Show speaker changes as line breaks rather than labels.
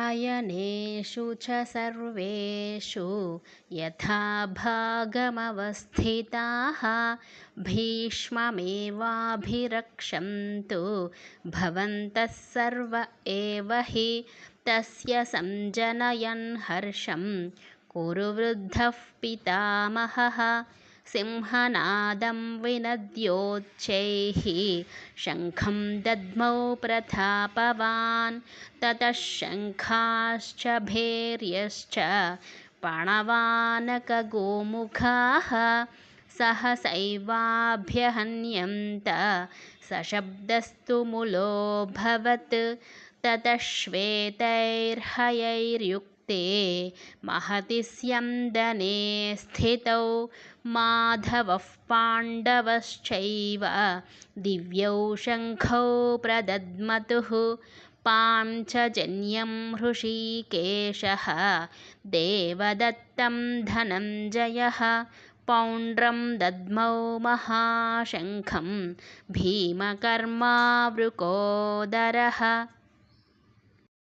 अयनेषु च सर्वेषु यथा भागमवस्थिताः भीष्ममेवाभिरक्षन्तु। भवन्तः सर्व एव हि तस्य सञ्जनयन् हर्षं कुरुवृद्धः पितामहः सिंहनादं विनद्योच्चैः शङ्खं दद्मौ प्रथापवान्। ततः शङ्खाश्च भैर्यश्च पणवानकगोमुखाः सहसैवाभ्यहन्यन्त सशब्दस्तु मुलोऽभवत् ततः श्वेतैर्हयैर्युक्ते महति स्यन्दने स्थितौ माधवः पाण्डवश्चैव। दिव्यौ शङ्खौ प्रदद्मतुः पाञ्चजन्यं हृषीकेशः। देवदत्तं धनञ्जयः पौण्ड्रं दद्मौ महाशङ्खं भीमकर्मावृकोदरः